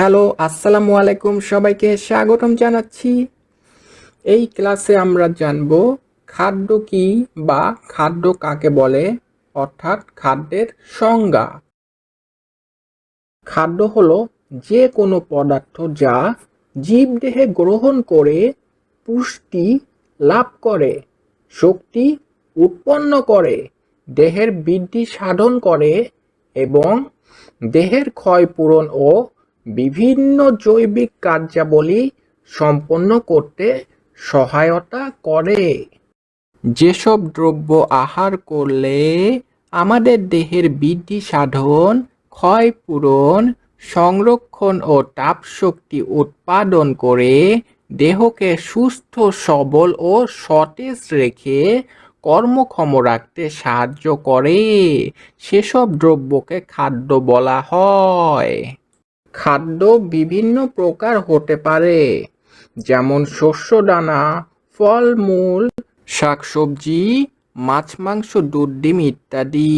Hello, আসসালামু আলাইকুম সবাইকে স্বাগতম জানাচ্ছি। এই ক্লাসে আমরা জানব খাদ্য কি বা খাদ্য কাকে বলে, অর্থাৎ খাদ্যের সংজ্ঞা। খাদ্য হলো যে কোনো পদার্থ যা জীবদেহে গ্রহণ করে, পুষ্টি লাভ করে, শক্তি উৎপন্ন করে, দেহের বৃদ্ধি সাধন করে এবং দেহের ক্ষয়পূরণ ও বিভিন্ন জৈবিক কার্যাবলী সম্পন্ন করতে সহায়তা করে। যেসব দ্রব্য আহার করলে আমাদের দেহের বৃদ্ধি সাধন, ক্ষয়পূরণ, সংরক্ষণ ও তাপশক্তি উৎপাদন করে দেহকে সুস্থ, সবল ও সতেজ রেখে কর্মক্ষম রাখতে সাহায্য করে। সেসব দ্রব্যকে খাদ্য বলা হয়। খাদ্য বিভিন্ন প্রকার হতে পারে, যেমন শস্য দানা, ফলমূল, শাকসবজি, মাছ, মাংস, দুধ, ডিম ইত্যাদি।